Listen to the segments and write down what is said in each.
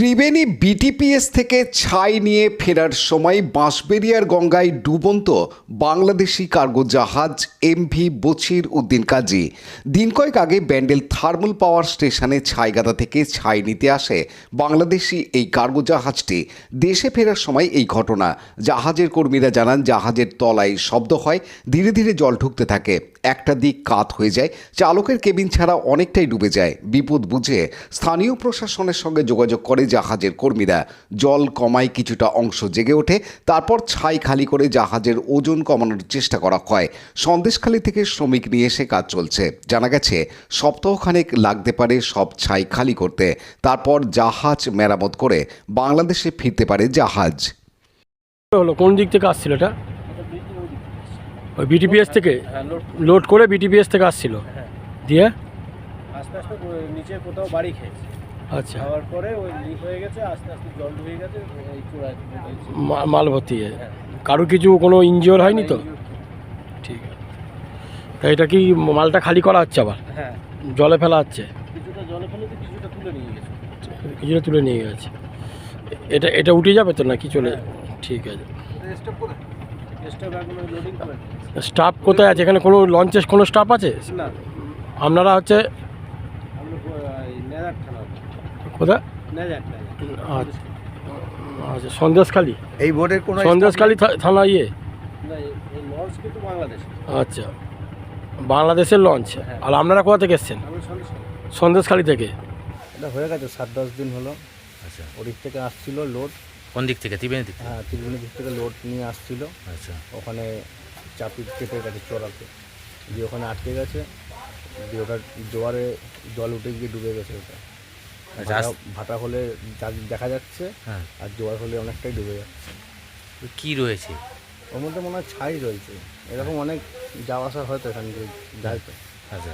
Triveni BTPS থেকে ছাই নিয়ে ফেরার সময় বাঁশবেরিয়ার গঙ্গায় ডুবন্ত বাংলাদেশি কার্গো জাহাজ এমভি বছির উদ্দিন কাজী। দিন কয়েক আগে ব্যান্ডেল থার্মাল পাওয়ার স্টেশনে ছাইগাদা থেকে ছাই নিতে আসে বাংলাদেশি এই কার্গো জাহাজটি। দেশে ফেরার সময় এই ঘটনা। জাহাজের কর্মীরা জানান, জাহাজের তলায় শব্দ হয়, ধীরে ধীরে জল ঢুকতে থাকে। একটা দিক কাত হয়ে যায়, চালকের কেবিন ছাড়া অনেকটাই ডুবে যায়। বিপদ বুঝে স্থানীয় প্রশাসনের সঙ্গে যোগাযোগ করে জাহাজের কর্মীরা। জল কমায় কিছুটা অংশ জেগে ওঠে তারপর ছাই খালি করে জাহাজের ওজন কমানোর চেষ্টা করা হয়। সন্দেশখালী থেকে শ্রমিক নিয়ে এসে কাজ চলছে। জানা গেছে সপ্তাহখানেক লাগতে পারে সব ছাই খালি করতে। তারপর জাহাজ মেরামত করে বাংলাদেশে ফিরতে পারে জাহাজ। হলো কোন দিক থেকে আসছিল এটা? ওই বিটিপিএস থেকে? লোড করে। বিটিপিএস থেকে আসছিল? দিয়ে? আস্তে আস্তে নিচে কোথাও বাড়ি খেয়েছে। আচ্ছা। খাওয়ার পরে ওই লিক হয়ে গেছে আস্তে আস্তে জল ঢুকে গেছে এই চূড়ায় মাল ভর্তি হয়ে। কারও কিছু কোনো ইনজিওর হয়নি তো? ঠিক আছে। তা এটা কি মালটা খালি করা হচ্ছে আবার? হ্যাঁ। জলে ফেলা হচ্ছে? কিছুটা জলে ফেলেছে কিছুটা তুলে নিয়ে গেছে। কিছুটা তুলে নিয়ে গেছে। এটা এটা উঠে যাবে তো নাকি চলে? ঠিক আছে। স্টাফ কোথায় আছে? এখানে কোনো লঞ্চের কোনো স্টাফ আছে? আপনারা হচ্ছে কোথায় নেজার আচ্ছা। আচ্ছা সন্দেশখালী? এই বোর্ডের কোনো সন্দেশখালী থা- থানা ইয়ে? আচ্ছা। বাংলাদেশের লঞ্চ। আর আপনারা কোথা থেকে এসছেন? সন্দেশখালী। থেকে। এটা হয়ে গেছে সাত দশ দিন হলো। আচ্ছা। ওদিক থেকে আসছিল লোড। কোন দিক থেকে? ত্রিবেণী দিক হ্যাঁ ত্রিবেণী দিক থেকে লোড নিয়ে আসছিল। আচ্ছা। ওখানে চাপি চেপে গেছে চড়াতে দিয়ে ওখানে আটকে গেছে। দিয়ে ওটা জোয়ারে জল উঠে গিয়ে ডুবে গেছে ওটা। ভাটা- হলে যা- দেখা যাচ্ছে হ্যাঁ। আর জোয়ার হলে অনেকটাই ডুবে যাচ্ছে। কি রয়েছে? ওর মধ্যে মনে হয় ছাই রয়েছে। এরকম অনেক যাওয়া আসা হয়তো এখান থেকে যায় তো। আচ্ছা।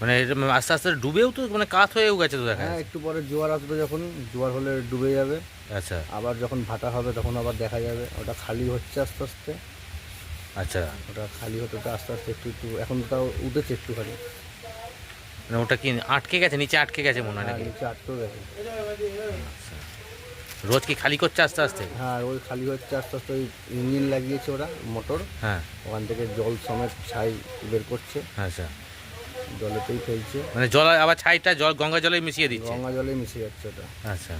মানে এটা আস্তে আস্তে ডুবেও তো মানে কাত হয়েও গেছে তো দেখা হ্যাঁ একটু পরে জোয়ার আসবে যখন জোয়ার হলে ডুবে যাবে। আচ্ছা। আবার যখন ভাটা হবে তখন আবার দেখা যাবে। ওটা খালি হচ্ছে আস্তে আস্তে। আচ্ছা। ওটা খালি হতে আস্তে আস্তে একটু একটু এখন তো তাও উঠেছে একটুখানি। মানে ওটা কি আটকে গেছে? নিচে আটকে গেছে মনে হয় আর নাকি? নিচে আটকেও গেছে। রোজ কি খালি করছে আস্তে আস্তে? হ্যাঁ রোজ খালি হচ্ছে আস্তে আস্তে। ওই ইঞ্জিন লাগিয়েছে ওরা মোটর। হ্যাঁ। ওখান থেকে জল সমেত ছাই বের করছে। আচ্ছা। জলেতেই ফেলছে। মানে জল আবার ছাইটা জল গঙ্গা জলে মিশিয়ে দিচ্ছে? গঙ্গা জলে মিশে যাচ্ছে ওটা। আচ্ছা।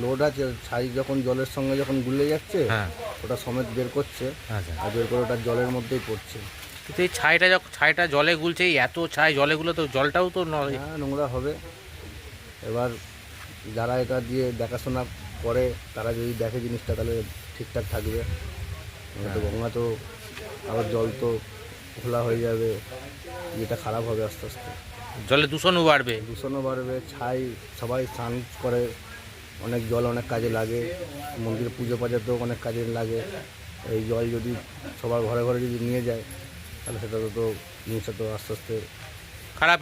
লোড আছে ছাই যখন জলের সঙ্গে যখন গুলে যাচ্ছে হ্যাঁ। ওটা সমেত বের করছে। আচ্ছা। আর বের করে ওটা জলের মধ্যেই পড়ছে। কিন্তু এই ছাইটা যখন ছাইটা জলে গুলছে এই এত ছাই জলে গুলো তো জলটাও তো ন- হ্যাঁ নোংরা হবে। এবার যারা এটা দিয়ে দেখাশোনা করে তারা যদি দেখে জিনিসটা তাহলে ঠিকঠাক থাকবে। নয়তো হ্যাঁ। গঙ্গা তো আবার জল তো খোলা হয়ে যাবে। যেটা খারাপ হবে আস্তে আস্তে। জলে দূষণও বাড়বে। দূষণও বাড়বে ছাই সবাই স্নান করে অনেক জল অনেক কাজে লাগে। মন্দিরে পুজো পাজাতেও অনেক কাজে লাগে। এই জল যদি সবার ঘরে ঘরে যদি নিয়ে যায় তাহলে সেটা তো জিনিসটা তো আস্তে আস্তে খারাপই